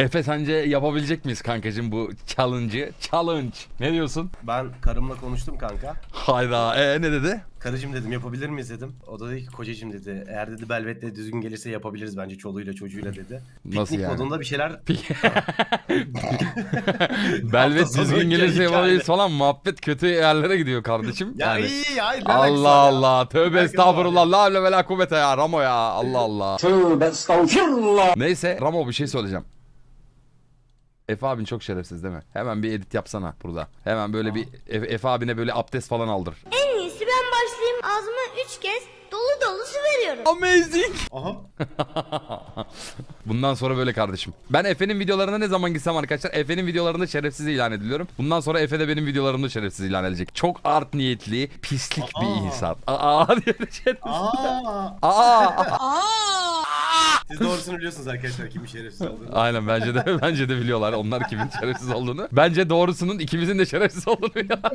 Efe sence yapabilecek miyiz kankacığım bu challenge'ı? Challenge. Ne diyorsun? Ben karımla konuştum kanka. Hayda. E ne dedi? Karıcım dedim yapabilir miyiz dedim. O da dedi ki kocacım dedi. Eğer dedi Belvet de düzgün gelirse yapabiliriz bence çoluğuyla çocuğuyla dedi. Nasıl Piknik yani? modunda bir şeyler Belvet düzgün gelirse yapabiliriz falan muhabbet kötü yerlere gidiyor kardeşim. Ya Yani- iyi ya. ne alakası Allah var ya? Allah. Tövbe Alakası estağfurullah. La havle ve la kuvvete ya Ramo ya. Allah Allah. Tövbe estağfurullah. Neyse Ramo bir şey söyleyeceğim. Efe abin çok şerefsiz değil mi? Hemen bir edit yapsana burada. Hemen böyle bir Efe, Efe abine böyle abdest falan aldır. En iyisi ben başlayayım ağzıma üç kez dolu dolu su veriyorum. Amazing. Aha. Bundan sonra böyle kardeşim. Ben Efe'nin videolarına ne zaman gitsem arkadaşlar Efe'nin videolarında şerefsiz ilan ediliyorum. Bundan sonra Efe de benim videolarımda şerefsiz ilan edecek. Çok art niyetli, pislik bir Aa. insan. Aa diye bir şey. Aa. Aa. Siz doğrusunu biliyorsunuz arkadaşlar kimin şerefsiz olduğunu. Aynen bence de bence de biliyorlar onlar kimin şerefsiz olduğunu. Bence doğrusunun ikimizin de şerefsiz olduğunu biliyorlar.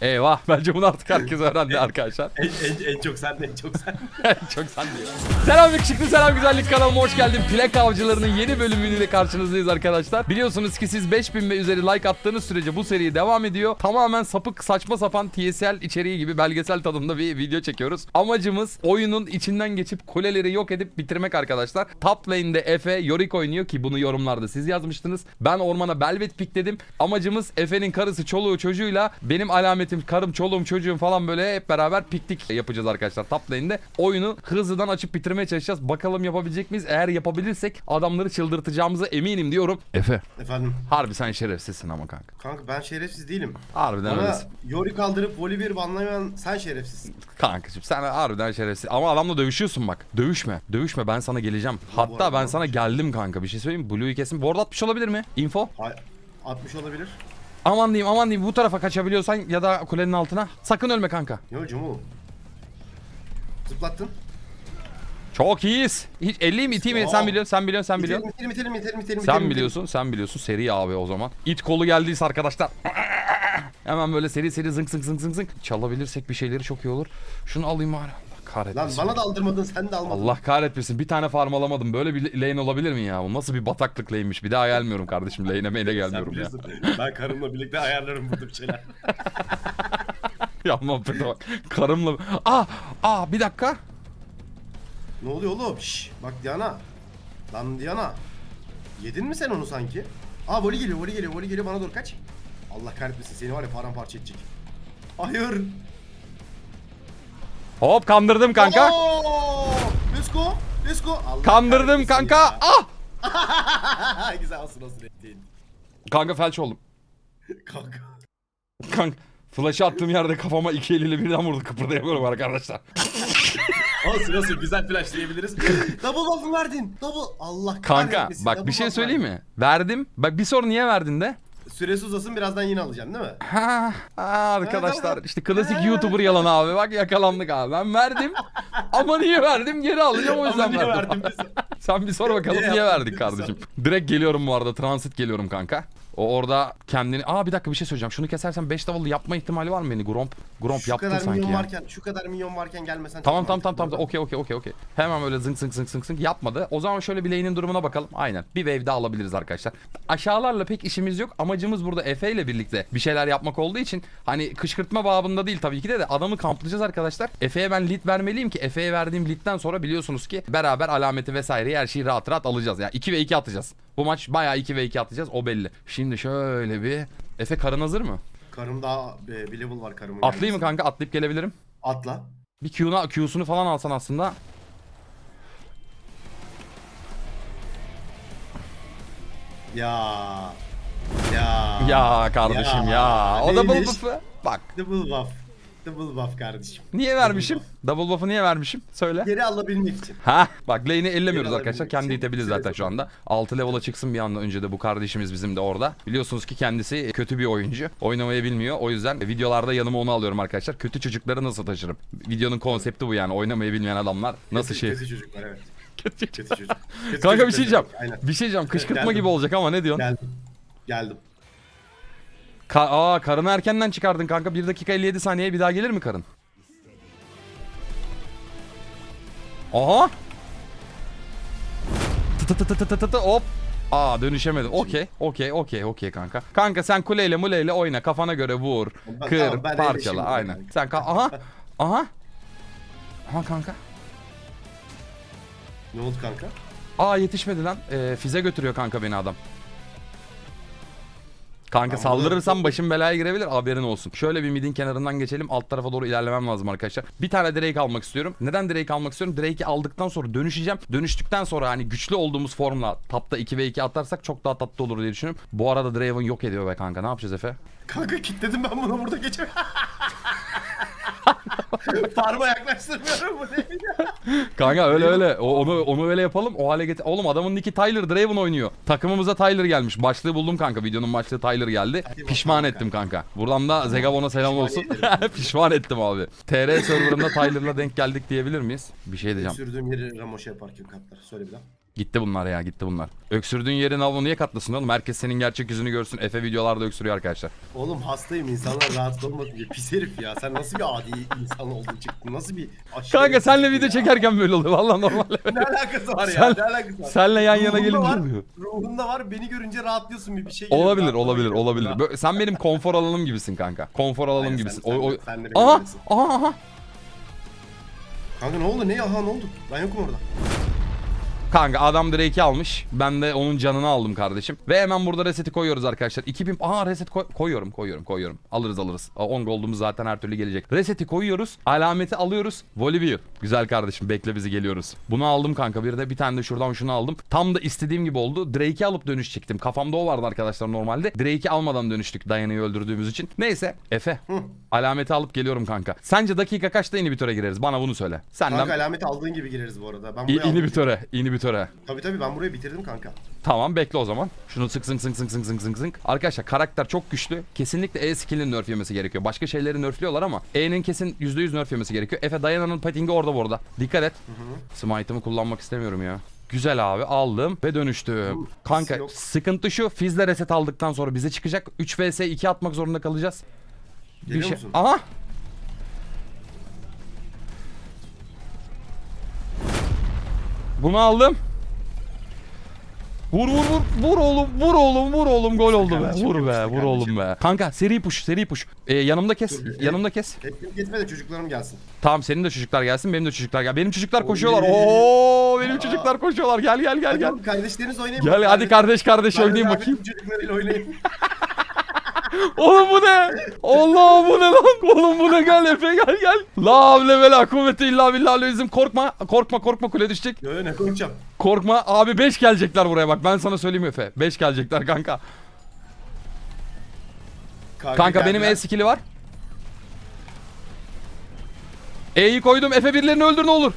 Eyvah bence bunu artık herkes öğrendi arkadaşlar. En, en, en çok sen en çok sen. Çok sen diyor. Selam yakışıklı selam güzellik kanalıma hoş geldin. Plak avcılarının yeni bölümüyle karşınızdayız arkadaşlar. Biliyorsunuz ki siz 5000 ve üzeri like attığınız sürece bu seri devam ediyor. Tamamen sapık saçma sapan TSL içeriği gibi belgesel tadında bir video çekiyoruz. Amacımız oyunun içinden geçip kuleleri yok edip bitirmek arkadaşlar. Top lane'de Efe Yorick oynuyor ki bunu yorumlarda siz yazmıştınız. Ben ormana Belvet pikledim. Amacımız Efe'nin karısı çoluğu çocuğuyla benim alametim karım çoluğum çocuğum falan böyle hep beraber piknik yapacağız arkadaşlar top lane'de. Oyunu hızlıdan açıp bitirmeye çalışacağız. Bakalım yapabilecek miyiz? Eğer yapabilirsek adamları çıldırtacağımıza eminim diyorum. Efe Efendim. harbi sen şerefsizsin ama kanka. Kanka ben şerefsiz değilim. Harbiden öylesin. Yori kaldırıp voli bir banlamayan sen şerefsizsin. Kankacığım sen harbiden şerefsiz. Ama adamla dövüşüyorsun bak. Dövüşme. Dövüşme ben sana geleceğim. Hatta ben sana geldim kanka. Bir şey söyleyeyim mi? Blue'yu kesin. Board atmış olabilir mi? Info. Hay 60 olabilir. Aman diyeyim aman diyeyim bu tarafa kaçabiliyorsan ya da kulenin altına. Sakın ölme kanka. Ne hocam o? Zıplattın. Çok iyiyiz. Hiç 50 mi iteyim mi? Sen biliyorsun sen biliyorsun sen biliyorsun. İtelim itelim itelim itelim. Sen biliyorsun, sen biliyorsun. Seri abi o zaman. İt kolu geldiyse arkadaşlar. Hemen böyle seri seri zınk zınk zınk zınk zınk. Çalabilirsek bir şeyleri çok iyi olur. Şunu alayım bari. Lan kahretmesin. bana da aldırmadın sen de almadın. Allah kahretmesin. Bir tane farm alamadım. Böyle bir lane olabilir mi ya? Bu nasıl bir bataklık lane'miş. Bir daha gelmiyorum kardeşim. Lane'e meyle Sen gelmiyorum ya. Ben karımla birlikte ayarlarım burada bir şeyler. Ya muhabbete bak. Karımla... Aa! Aa bir dakika. ne oluyor oğlum? Şş, bak Diana. Lan Diana. Yedin mi sen onu sanki? Aa voli geliyor voli geliyor voli geliyor bana doğru kaç. Allah kahretmesin seni var ya paramparça edecek. Hayır. Hop kandırdım kanka. Oo! Let's go. Let's go. Allah Kandırdım kanka. ya. Ah! Güzel olsun olsun ettiğin. Kanka felç oldum. Kanka. Kanka. Flash'ı attığım yerde kafama iki eliyle birden vurdu. Kıpırdayamıyorum arkadaşlar. Olsun olsun güzel flash diyebiliriz. double buff'ı verdin. Double. Allah Kanka kahretmesin, bak double bir şey söyleyeyim verdin. mi? Verdim. Bak bir soru niye verdin de? Süresi uzasın birazdan yine alacaksın değil mi? Ha, ha, arkadaşlar işte klasik YouTuber yalan abi. Bak yakalandık abi. Ben verdim. Ama niye verdim? Geri alacağım o yüzden verdim. Sen bir sor bakalım Niye verdik kardeşim. Direkt geliyorum bu arada. Transit geliyorum kanka. O orada kendini... Aa bir dakika bir şey söyleyeceğim. Şunu kesersen 5 level yapma ihtimali var mı beni? Gromp, Gromp Şu yaptın kadar sanki milyon ya. varken, şu kadar milyon varken gelmesen çok Tamam tamam tamam mantıklı tamam. Okey okey okey okey. Hemen böyle zınk zınk zınk zınk zınk yapmadı. O zaman şöyle bir lane'in durumuna bakalım. Aynen. Bir wave daha alabiliriz arkadaşlar. Aşağılarla pek işimiz yok. Amacımız burada Efe ile birlikte bir şeyler yapmak olduğu için hani kışkırtma babında değil tabii ki de de adamı kamplayacağız arkadaşlar. Efe'ye ben lead vermeliyim ki Efe'ye verdiğim lead'den sonra biliyorsunuz ki beraber alameti vesaire her şeyi rahat rahat alacağız. Yani 2 ve 2 atacağız. Bu maç bayağı 2 ve 2 atacağız o belli. Şimdi şöyle bir Efe karın hazır mı? Karım daha e, level var karımın. Atlayayım mı gelmesi. kanka? Atlayıp gelebilirim. Atla. Bir Q'na Q'sunu falan alsan aslında. Ya. Ya. Ya kardeşim ya. O double Neymiş? buff'ı. Bak. Double buff. Double buff kardeşim. Niye vermişim? Double buff'ı niye vermişim? Söyle. Geri alabilmek için. Ha, bak lane'i ellemiyoruz Geri arkadaşlar. alabilmek Kendi için süre zaten şu anda. 6 level'a çıksın bir anda önce de bu kardeşimiz bizim de orada. Biliyorsunuz ki kendisi kötü bir oyuncu. Oynamayı bilmiyor. O yüzden videolarda yanıma onu alıyorum arkadaşlar. Kötü çocukları nasıl taşırım? Videonun konsepti bu yani. Oynamayı bilmeyen adamlar nasıl Kötü- şey? Kötü çocuklar evet. Kötü çocuk. Kötü Kanka bir şey diyeceğim. demek, Aynen. Bir şey diyeceğim. Kışkırtma Geldim. gibi olacak ama ne diyorsun? Geldim. Geldim. Ka- Aa karını erkenden çıkardın kanka. 1 dakika 57 saniyeye bir daha gelir mi karın? Aha. Tı tı tı tı tı tı tı hop. Aa dönüşemedim. Okey, okey, okey, okey kanka. Kanka sen kuleyle muleyle oyna. Kafana göre vur, Ben- kır, tamam, ben parçala. Aynen. Sen ka- aha, aha. Aha kanka. Ne oldu kanka? Aa yetişmedi lan. Ee, fize götürüyor kanka beni adam. Kanka saldırırsam başım belaya girebilir haberin olsun. Şöyle bir midin kenarından geçelim alt tarafa doğru ilerlemem lazım arkadaşlar. Bir tane Drake almak istiyorum. Neden Drake almak istiyorum? Drake'i aldıktan sonra dönüşeceğim. Dönüştükten sonra hani güçlü olduğumuz formla tapta 2 ve 2 atarsak çok daha tatlı olur diye düşünüyorum. Bu arada Draven yok ediyor be kanka ne yapacağız Efe? Kanka kilitledim ben bunu burada geçemem. Parma yaklaştırmıyorum bu ne? Kanka öyle öyle. O, onu onu öyle yapalım. O hale getir. Oğlum adamın nicki Tyler Draven oynuyor. Takımımıza Tyler gelmiş. Başlığı buldum kanka. Videonun başlığı Tyler geldi. Hadi Pişman bakalım ettim kanka. Buradan da Zegabon'a selam olsun. Pişman ettim abi. TR serverında Tyler'la denk geldik diyebilir miyiz? Bir şey diyeceğim. Sürdüğüm yeri Ramoş'a yaparken katlar. Söyle bir daha. Gitti bunlar ya gitti bunlar. Öksürdüğün yerin avlu niye katlasın oğlum? Herkes senin gerçek yüzünü görsün. Efe videolarda öksürüyor arkadaşlar. Oğlum hastayım insanlar rahatsız olmasın diye. Pis herif ya. Sen nasıl bir adi insan oldun çıktın? Nasıl bir aşırı Kanka senle video çekerken böyle oluyor. Valla normal. Ne alakası var ya? Sen- ne alakası var? senle yan yana gelince var, oluyor. Ruhunda var. Beni görünce rahatlıyorsun bir bir şey. olabilir olabilir geliyor. olabilir. Ha. Böyle- sen benim konfor alanım gibisin kanka. Konfor alanım Aynen, gibisin. sen- O, o... sen de- Aha, aha aha. Kanka ne oldu? Ne? Aha ne oldu? Ben yokum orada. Kanka adam Drake'i almış. Ben de onun canını aldım kardeşim. Ve hemen burada reseti koyuyoruz arkadaşlar. 2000... Aha reset koy- koyuyorum koyuyorum koyuyorum. Alırız alırız. Aa, 10 gold'umuz zaten her türlü gelecek. Reseti koyuyoruz. Alameti alıyoruz. Volibear. Güzel kardeşim bekle bizi geliyoruz. Bunu aldım kanka. Bir de bir tane de şuradan şunu aldım. Tam da istediğim gibi oldu. Drake'i alıp dönüşecektim. Kafamda o vardı arkadaşlar normalde. Drake'i almadan dönüştük Diana'yı öldürdüğümüz için. Neyse Efe. Alameti alıp geliyorum kanka. Sence dakika kaçta inhibitöre gireriz? Bana bunu söyle. Senden Kanka alameti aldığın gibi gireriz bu arada. Ben buraya aldım. inhibitöre, inhibitöre. Tabii tabii ben burayı bitirdim kanka. Tamam bekle o zaman. Şunu sık sık sık sık sık sık sık sık. Arkadaşlar karakter çok güçlü. Kesinlikle E skill'in nerf yemesi gerekiyor. Başka şeyleri nerfliyorlar ama E'nin kesin %100 nerf yemesi gerekiyor. Efe Diana'nın patingi orada bu arada. Dikkat et. Smite'ımı kullanmak istemiyorum ya. Güzel abi aldım ve dönüştüm. Kanka yok. sıkıntı şu Fizz'le reset aldıktan sonra bize çıkacak 3 vs 2 atmak zorunda kalacağız. Geliyor musun? Aha. Bunu aldım. Vur vur vur vur oğlum vur oğlum vur oğlum gol oldu be vur be vur oğlum be. Kanka seri push seri push. Ee, yanımda kes Dur, yanımda kes. Hep gitme de çocuklarım gelsin. Tamam senin de çocuklar gelsin benim de çocuklar gel. Benim çocuklar koşuyorlar. Oo benim çocuklar koşuyorlar gel gel gel Hadi gel. oğlum kardeşleriniz oynayın. Gel hadi kardeş kardeş oynayayım bakayım. Çocuklarıyla oynayın. Oğlum bu ne? Allah bu ne lan? Oğlum bu ne? Gel Efe gel gel. La havle ve la kuvvete illa billah bizim korkma. Korkma korkma kule düşecek. Yo yo, ne konuşacağım? Korkma. Abi 5 gelecekler buraya bak. Ben sana söyleyeyim Efe. 5 gelecekler kanka. Kanka benim E skill'i var. E'yi koydum. Efe birilerini öldür ne olur.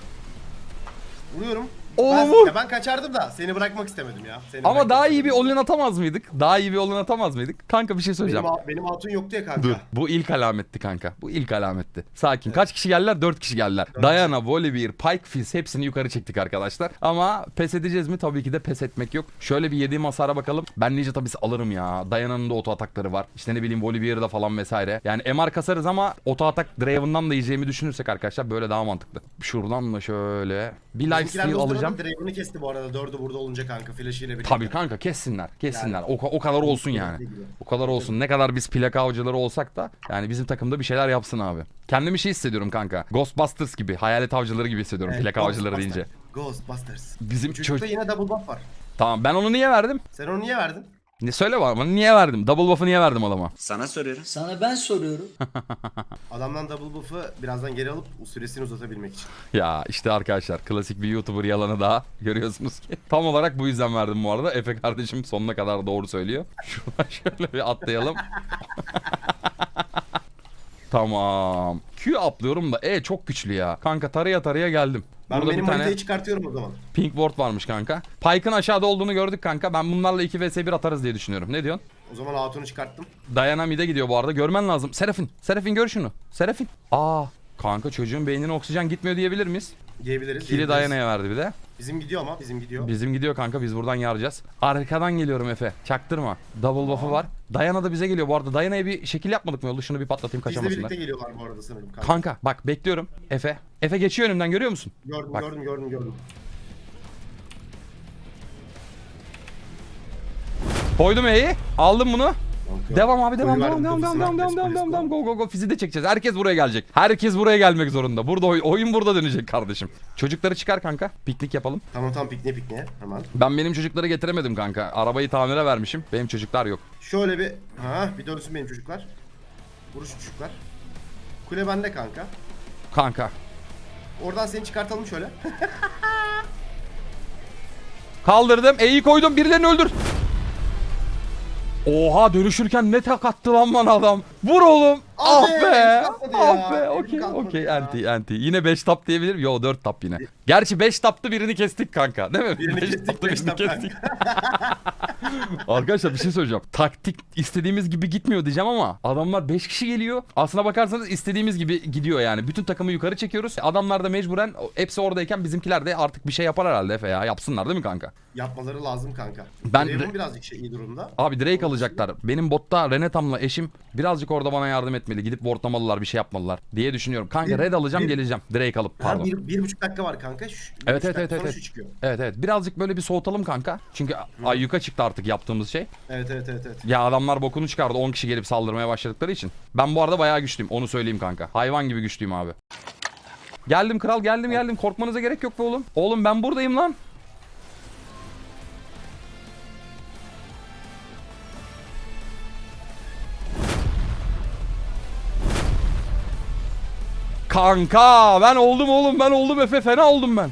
Vuruyorum. Oğlum ben, vur. ben kaçardım da seni bırakmak istemedim ya. Seni Ama bırakmak daha iyi bir istemedim. olun atamaz mıydık? Daha iyi bir olun atamaz mıydık? Kanka bir şey söyleyeceğim. Benim, benim hatun yoktu ya kanka. Dur. Bu ilk alametti kanka. Bu ilk alametti. Sakin. Kaç kişi geldiler? 4 kişi geldiler. Diana, Volibear, Pike Fizz hepsini yukarı çektik arkadaşlar. Ama pes edeceğiz mi? Tabii ki de pes etmek yok. Şöyle bir yediğim hasara bakalım. Ben Ninja tabii alırım ya. Diana'nın da oto atakları var. İşte ne bileyim Volibear'da falan vesaire. Yani MR kasarız ama oto atak Draven'dan da yiyeceğimi düşünürsek arkadaşlar böyle daha mantıklı. Şuradan da şöyle bir life Bizimkiler steal alacağım. Draven'ı kesti bu arada. Dördü burada olunca kanka. Flash ile birlikte. Tabii kanka kessinler. Kessinler. Yani- o, o kadar olsun yani. O kadar olsun. Ne kadar biz plaka avcıları olsak da yani bizim takımda bir şeyler yapsın abi. Kendimi şey hissediyorum kanka. Ghostbusters gibi, hayalet avcıları gibi hissediyorum Evet, plaka avcıları Ghostbusters. deyince. Ghostbusters. Bizim çocukta çocuk- yine double buff var. Tamam ben onu niye verdim? Sen onu niye verdin? Ne söyle bana niye verdim? Double buff'ı niye verdim adama? Sana soruyorum. Sana ben soruyorum. Adamdan double buff'ı birazdan geri alıp o süresini uzatabilmek için. Ya işte arkadaşlar klasik bir YouTuber yalanı daha görüyorsunuz ki. Tam olarak bu yüzden verdim bu arada. Efe kardeşim sonuna kadar doğru söylüyor. Şuradan şöyle bir atlayalım. tamam. Q atlıyorum da E çok güçlü ya. Kanka taraya taraya geldim. Ben Burada benim bir tane manitayı çıkartıyorum o zaman. pink ward varmış kanka. Pike'ın aşağıda olduğunu gördük kanka. Ben bunlarla 2 vs 1 atarız diye düşünüyorum. Ne diyorsun? O zaman hatunu çıkarttım. Diana mid'e gidiyor bu arada. Görmen lazım. Serafin. Serafin gör şunu. Serafin. Aa. Kanka çocuğun beynine oksijen gitmiyor diyebilir miyiz? Diyebiliriz. Kili diyebiliriz. Diana'ya verdi bir de. Bizim gidiyor ama bizim gidiyor. Bizim gidiyor kanka biz buradan yaracağız. Arkadan geliyorum Efe. Çaktırma. Double buff'ı var. Diana da bize geliyor bu arada. Diana'ya bir şekil yapmadık mı yolda? Şunu bir patlatayım Bizle kaçamasınlar. birlikte geliyorlar bu arada sanırım kanka. Kanka bak bekliyorum. Efe. Efe geçiyor önümden görüyor musun? Gördüm Bak. gördüm gördüm gördüm. Koydum E'yi. Aldım bunu. Devam abi devam devam devam devam devam devam devam devam devam go go go fizi de çekeceğiz. Herkes buraya gelecek. Herkes buraya gelmek zorunda. Burada oy- oyun burada dönecek kardeşim. Çocukları çıkar kanka. Piknik yapalım. Tamam tamam pikniğe pikniğe hemen. Ben benim çocukları getiremedim kanka. Arabayı tamire vermişim. Benim çocuklar yok. Şöyle bir ha bir dönsün benim çocuklar. Vuruş çocuklar. Kule bende kanka. Kanka. Oradan seni çıkartalım şöyle. Kaldırdım. E'yi koydum. Birilerini öldür. Oha dönüşürken ne tak attı lan bana adam. Vur oğlum. Ah Abi, be. kalkmadı Ah be. Elim Okey kalkmadı okey. ya. Anti anti. Yine 5 tap diyebilirim. Yo 4 tap yine. Gerçi 5 taptı birini kestik kanka. Değil mi? Birini Beş kestik, taptı, beş birini tap kestik. Arkadaşlar bir şey söyleyeceğim. Taktik istediğimiz gibi gitmiyor diyeceğim ama adamlar 5 kişi geliyor. Aslına bakarsanız istediğimiz gibi gidiyor yani. Bütün takımı yukarı çekiyoruz. Adamlar da mecburen hepsi oradayken bizimkiler de artık bir şey yapar herhalde Efe ya. Yapsınlar değil mi kanka? Yapmaları lazım kanka. Ben- Ben birazcık şey iyi durumda. Abi Drake alacaklar. Benim botta Renetam'la eşim birazcık orada bana yardım etmeli. Gidip wardlamalılar bir şey yapmalılar diye düşünüyorum. Kanka red alacağım bir- geleceğim. Drake alıp pardon. bir, bir buçuk dakika var kanka. Şu, Evet evet evet evet. çıkıyor. Evet evet. Birazcık böyle bir soğutalım kanka. Çünkü ayyuka çıktı artık yaptığımız şey. Evet evet evet evet. Ya adamlar bokunu çıkardı 10 kişi gelip saldırmaya başladıkları için. Ben bu arada bayağı güçlüyüm onu söyleyeyim kanka. Hayvan gibi güçlüyüm abi. Geldim kral geldim geldim korkmanıza gerek yok be oğlum. Oğlum ben buradayım lan. Kanka ben oldum oğlum ben oldum Efe fena oldum ben.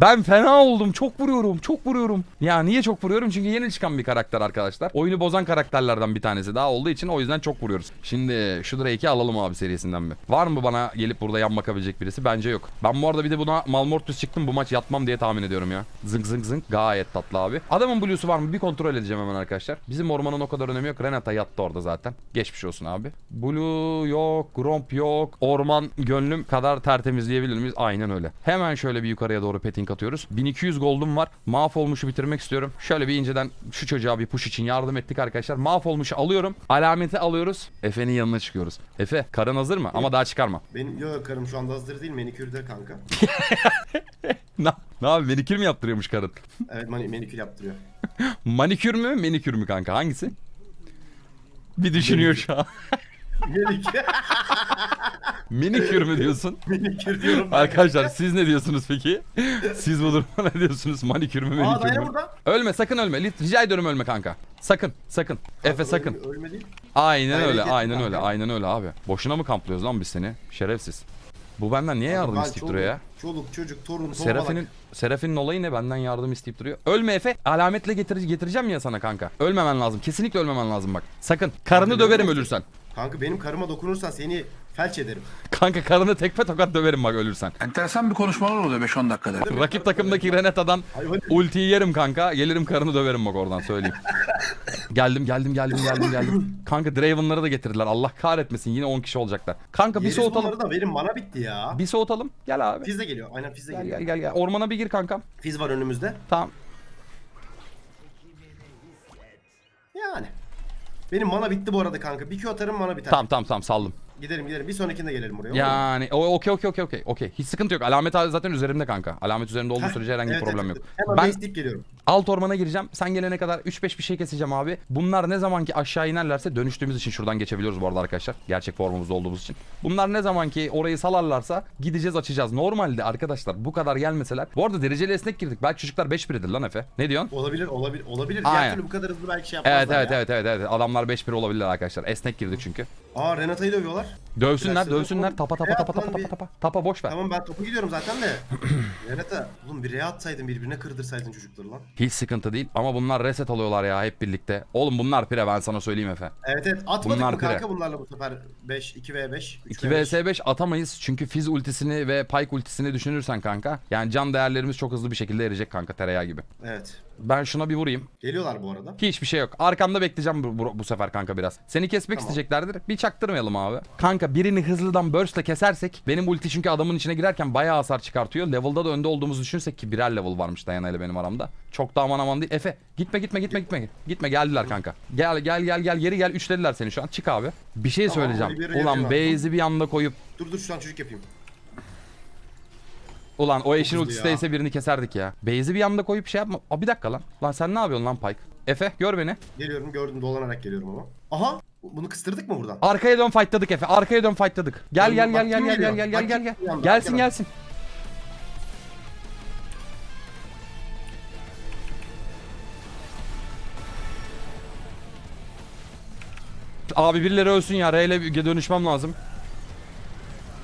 Ben fena oldum. Çok vuruyorum. Çok vuruyorum. Ya niye çok vuruyorum? Çünkü yeni çıkan bir karakter arkadaşlar. Oyunu bozan karakterlerden bir tanesi daha olduğu için o yüzden çok vuruyoruz. Şimdi şu Drake'i alalım abi serisinden bir. Var mı bana gelip burada yan bakabilecek birisi? Bence yok. Ben bu arada bir de buna Malmortus çıktım. Bu maç yatmam diye tahmin ediyorum ya. Zınk zınk zınk. Gayet tatlı abi. Adamın Blue'su var mı? Bir kontrol edeceğim hemen arkadaşlar. Bizim ormanın o kadar önemi yok. Renata yattı orada zaten. Geçmiş olsun abi. Blue yok. Gromp yok. Orman gönlüm kadar tertemiz diyebilir miyiz? Aynen öyle. Hemen şöyle bir yukarıya doğru petting atıyoruz. 1200 gold'um var. Mahvolmuşu bitirmek istiyorum. Şöyle bir inceden şu çocuğa bir push için yardım ettik arkadaşlar. Mahvolmuşu alıyorum. Alameti alıyoruz. Efe'nin yanına çıkıyoruz. Efe karın hazır mı? Ama daha çıkarma. Benim yok karım şu anda hazır değil manikürde kanka. ne, ne abi manikür mü yaptırıyormuş karın? Evet mani manikür yaptırıyor. Manikür mü menikür mü kanka hangisi? Bir düşünüyor şu an. Manikür. Minikür mü diyorsun? manikür diyorum ben. Arkadaşlar siz ne diyorsunuz peki? Siz bu duruma ne diyorsunuz? Manikür mü Aa menikür Dayana mü? burada. Ölme sakın ölme. Lit- Rica ediyorum ölme kanka. Sakın sakın. Efe sakın. Ölme, ölme değil. Aynen öyle ettim aynen kanka. öyle aynen öyle abi. Boşuna mı kamplıyoruz lan biz seni? Şerefsiz. Bu benden niye yardım Ben isteyip çoluk- duruyor ya? Çoluk çocuk torun. Serafinin Serafinin olayı ne? Benden yardım isteyip duruyor. Ölme Efe. Alametle getir getireceğim ya sana kanka. Ölmemen lazım. Kesinlikle ölmemen lazım bak. Sakın. Karını Kanka, döverim ölürsen. Kanka benim karıma dokunursan seni felç ederim. Kanka karını tekme tokat döverim bak ölürsen. Enteresan bir konuşmalar oluyor 5-10 dakikada. Rakip takımdaki Renata'dan ultiyi yerim kanka. Gelirim karını döverim bak oradan söyleyeyim. geldim geldim geldim geldim geldim. Kanka Draven'ları da getirdiler. Allah kahretmesin yine 10 kişi olacaklar. Kanka bir Yeriz soğutalım. bunları da benim mana bitti ya. Bir soğutalım. Gel abi. Fiz de geliyor. Aynen Fiz de Gel geliyor. gel gel gel. Ormana bir gir kankam. Fiz var önümüzde. Tamam. Yani. Benim mana bitti bu arada kanka. Bir Q atarım mana biter. Tamam tamam tamam saldım. Gidelim gidelim. Bir sonrakinde gelelim buraya. olur mu? Yani o okey okey okey okey. Okey. Hiç sıkıntı yok. Alamet zaten üzerimde kanka. Alamet üzerinde olduğu Heh, sürece herhangi bir evet, problem evet, yok. evet. Hemen Ben ben... geliyorum. alt ormana gireceğim. Sen gelene kadar 3-5 bir şey keseceğim abi. Bunlar ne zamanki aşağı inerlerse dönüştüğümüz için şuradan geçebiliyoruz bu arada arkadaşlar. Gerçek formumuzda olduğumuz için. Bunlar ne zamanki orayı salarlarsa gideceğiz açacağız. Normalde arkadaşlar bu kadar gelmeseler. Bu arada dereceli esnek girdik. Belki çocuklar 5-1'dir lan Efe. Ne diyorsun? Olabilir olabilir olabilir. Aynen. Diğer türlü bu kadar hızlı belki şey yapmazlar Evet evet ya. evet evet evet. Adamlar 5-1 olabilirler arkadaşlar. Esnek girdik çünkü. Aa Renata'yı dövüyorlar. arkadaşlar. Dövsünler dövsünler. Tapa tapa tapa tapa tapa tapa. Tapa boş ver. Tamam ben topu gidiyorum zaten de. Renata oğlum bir atsaydın birbirine kırdırsaydın çocukları lan. Hiç sıkıntı değil ama bunlar reset alıyorlar ya hep birlikte. Oğlum bunlar pire ben sana söyleyeyim Efe. Evet evet atmadık Bunlar mı kanka pire. bunlarla bu sefer 5 2 v 5 2 vs 5 atamayız çünkü Fizz ultisini ve Pyke ultisini düşünürsen kanka. Yani can değerlerimiz çok hızlı bir şekilde erecek kanka tereyağı gibi. Evet. Ben şuna bir vurayım. Geliyorlar bu arada. Hiçbir şey yok. Arkamda bekleyeceğim bu, bu, bu sefer kanka biraz. Seni kesmek Tamam. isteyeceklerdir. Bir çaktırmayalım abi. Kanka birini hızlıdan burst'le kesersek benim ulti çünkü adamın içine girerken bayağı hasar çıkartıyor. Level'da da önde olduğumuzu düşünürsek ki birer level varmış Dayana ile benim aramda. Çok da aman aman değil. Efe gitme gitme gitme gitme. Gitme geldiler kanka. Gel gel gel gel geri gel. Üçlediler seni şu an. Çık abi. Bir şey Tamam, söyleyeceğim. Ulan yapıyorlar. base'i bir anda koyup Dur dur şu an çocuk yapayım. Ulan o eşin hızlı ultisi değilse birini keserdik ya. Base'i bir anda koyup şey yapma. Aa, bir dakika lan. Lan sen ne yapıyorsun lan Pyke? Efe gör beni. Geliyorum gördüm dolanarak geliyorum ama. Aha bunu kıstırdık mı buradan? Arkaya dön fightladık Efe. Arkaya dön fightladık. Gel gel gel gel gel gel gel gel gel. geliyor? Gelsin gelsin. Abi birileri ölsün ya. R ile dönüşmem lazım.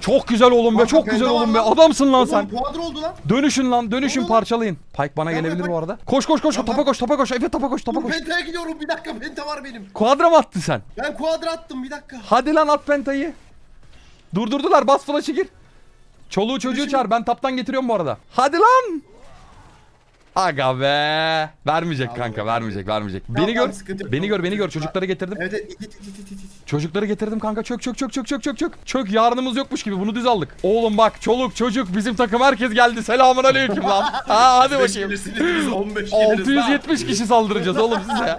Çok güzel oğlum be. Çok güzel var oğlum be. lan. Adamsın lan Oğlum sen. oldu lan. Dönüşün lan. Dönüşün parçalayın. Pike bana Bak, gelebilir bu arada. Koş koş koş. Bak. koş. Topa koş. Efe topa koş. Dur, koş. Penta'ya gidiyorum bir dakika penta var benim. Kuadra mı attın sen? Ben kuadra attım bir dakika. Hadi lan at pentayı. Durdurdular bas flash'ı gir. Çoluğu çocuğu çağır ben taptan getiriyorum bu arada. Hadi lan. Aga be. Vermeyecek Tamam, kanka tamam. vermeyecek vermeyecek. Tamam, beni gör. yok. Beni gör beni gör. Çocuklar- Çocukları getirdim. Evet evet it it it it it it. Çocukları getirdim kanka. Çök çök çök çök çök çök çök. Çök yarınımız yokmuş gibi bunu düz aldık. Oğlum bak çoluk çocuk bizim takım herkes geldi. Selamun aleyküm lan. Ha hadi bakayım. gelirsiniz, biz 15 geliriz 670 kişi saldıracağız oğlum size.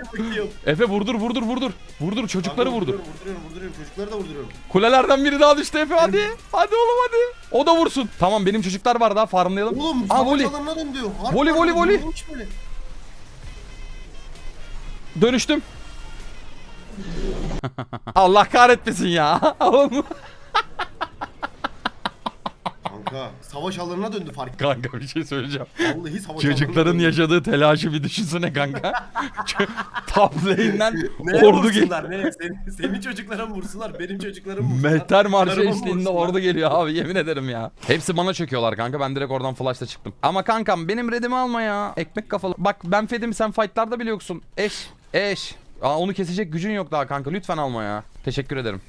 Efe vurdur vurdur vurdur. Vurdur çocukları vurdur. Vurduruyorum vurduruyorum çocukları da vurduruyorum. Kulelerden biri daha düştü Efe hadi. Hadi oğlum hadi. O da vursun. Tamam benim çocuklar var daha farmlayalım. Oğlum Aa voli. Voli, voli, voli. Böyle. Dönüştüm. Allah kahretmesin ya. Oğlum. Kanka savaş alanına döndü fark. kanka bir şey söyleyeceğim. Vallahi savaş alanına Çocukların döndü. yaşadığı telaşı bir düşünsene kanka. Ç- Top lane'den ordu geliyor. vursunlar ne? Senin, senin çocuklara mı vursunlar benim çocuklarım vursunlar. Mehter marşı karıma mı eşliğinde vursunlar? ordu geliyor abi yemin ederim ya. Hepsi bana çöküyorlar kanka ben direkt oradan flashla çıktım. Ama kankam benim redimi alma ya. Ekmek kafalı. Bak ben fedim sen fightlarda bile yoksun. Eş. Eş. Aa onu kesecek gücün yok daha kanka lütfen alma ya. Teşekkür ederim.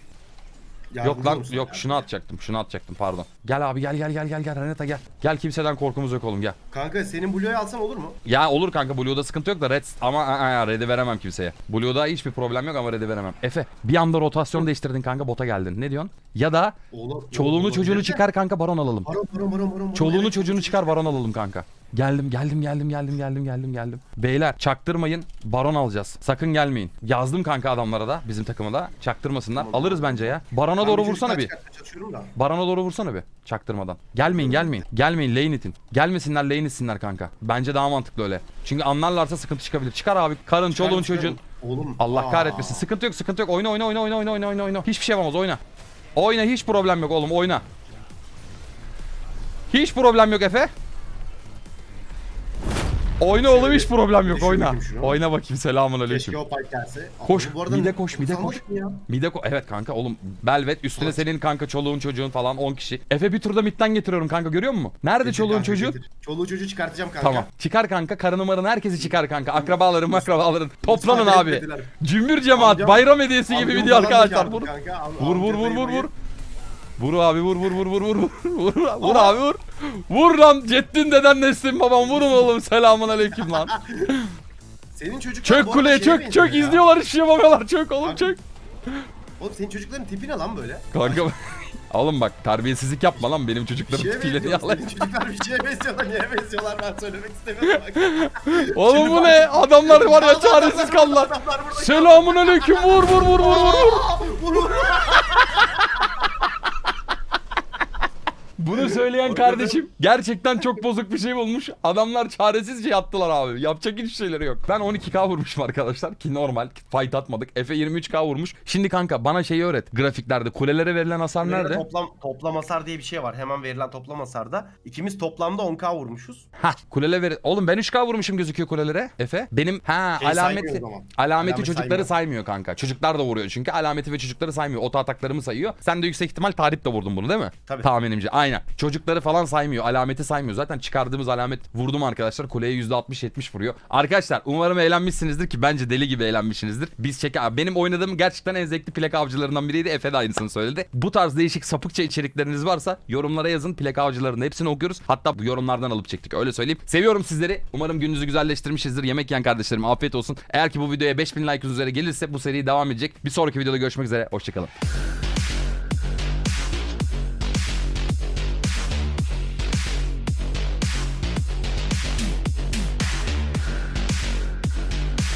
Yok lan olsun yok şunu atacaktım şunu atacaktım pardon. Gel abi gel gel gel gel gel Renata gel. Gel kimseden korkumuz yok oğlum gel. Kanka senin Blue'yu alsam olur mu? Ya olur kanka Blue'da sıkıntı yok da Red ama aa, aa, Red'i veremem kimseye. Blue'da hiçbir problem yok ama Red'i veremem. Efe bir anda rotasyon değiştirdin kanka bota geldin. Ne diyorsun? Ya da Oğlum. çoluğunu oğlum, çocuğunu çıkar kanka baron alalım. Baron baron baron baron. Çoluğunu evet. çocuğunu çıkar baron alalım kanka. Geldim geldim geldim geldim geldim geldim geldim. Beyler çaktırmayın baron alacağız. Sakın gelmeyin. Yazdım kanka adamlara da bizim takıma da. Çaktırmasınlar. Alırız bence ya. Barona Ben doğru bir vursana bir. Barona doğru vursana bir. Çaktırmadan. Gelmeyin gelmeyin. Gelmeyin lane itin. Gelmesinler lane itsinler kanka. Bence daha mantıklı öyle. Çünkü anlarlarsa sıkıntı çıkabilir. Çıkar abi karın çoluğun Çıkarım, çocuğun. Oğlum. Allah aa. kahretmesin. Sıkıntı yok, sıkıntı yok. Oyna, oyna, oyna, oyna, oyna, oyna, oyna, oyna. Hiçbir şey yapamaz. Oyna. Oyna, hiç problem yok oğlum. Oyna. Hiç problem yok Efe. Oyna oğlum hiç problem yok. Oyna. Oyna bakayım. Selamun aleyküm. Keşke o fight gelse. Koş, bu arada mide koş, mide koş. sandık mı ya? Mide ko- evet kanka oğlum Belvet üstüne senin kanka çoluğun çocuğun falan 10 kişi. Efe bir turda midden getiriyorum kanka görüyor musun? Nerede Getir çoluğun kanka, çocuğun? getir. Çoluğu çocuğu çıkartacağım kanka. Tamam. Çıkar kanka karı numaranı herkesi çıkar kanka. Akrabaların makrabaların. Toplanın Müsaade abi. etmediler. Cümbür cemaat Amcam- bayram hediyesi gibi Amcamı video falan arkadaşlar. çağırdım Vur. kanka. Am- Vur vur vur vur. Vur abi vur vur vur vur vur vur vur vur abi vur. Vur lan Ceddin deden Neslin babam vurun oğlum selamun aleyküm lan. Senin çocuklar Çök kuleye çök çök izliyorlar hiç şey yapamıyorlar çök oğlum çök. Oğlum senin çocukların tipi ne lan böyle? Kanka oğlum bak terbiyesizlik yapma lan benim Bir çocuklarım şeye tipiyle niye Senin çocuklar bir şeye benziyorlar. Niye benziyorlar ben söylemek istemiyorum. Oğlum bu ne? Adamlar var ya çaresiz kaldılar. Selamun aleyküm vur vur vur vur vur vur. Vur vur. Bunu söyleyen kardeşim gerçekten çok bozuk bir şey bulmuş. Adamlar çaresizce yattılar abi. Yapacak hiçbir şeyleri yok. Ben 12k vurmuşum arkadaşlar ki normal fight atmadık. Efe 23k vurmuş. Şimdi kanka bana şeyi öğret. Grafiklerde kulelere verilen hasar nerede? Toplam, toplam hasar diye bir şey var. Hemen verilen toplam hasarda. İkimiz toplamda 10k vurmuşuz. Ha kulele ver. Oğlum ben 3k vurmuşum gözüküyor kulelere. Efe benim ha Şey alameti saymıyor o zaman. alameti Alamet çocukları saymıyor. saymıyor kanka. Çocuklar da vuruyor çünkü alameti ve çocukları saymıyor. Oto ataklarımı sayıyor. Sen de yüksek ihtimal tariple vurdun bunu değil mi? Tabii. Tahminimce. Aynen. Çocukları falan saymıyor. Alameti saymıyor. Zaten çıkardığımız alamet vurdum arkadaşlar. Kuleye %60-70 vuruyor. Arkadaşlar umarım eğlenmişsinizdir ki bence deli gibi eğlenmişsinizdir. Biz Abi benim oynadığım gerçekten en zevkli plak avcılarından biriydi. Efe de aynısını söyledi. Bu tarz değişik sapıkça içerikleriniz varsa yorumlara yazın. Plak avcılarının hepsini okuyoruz. Hatta bu yorumlardan alıp çektik. Öyle söyleyeyim. Seviyorum sizleri. Umarım gününüzü güzelleştirmişizdir. Yemek yiyen kardeşlerim afiyet olsun. Eğer ki bu videoya 5000 like üzere gelirse bu seri devam edecek. Bir sonraki videoda görüşmek üzere. Hoşçakalın.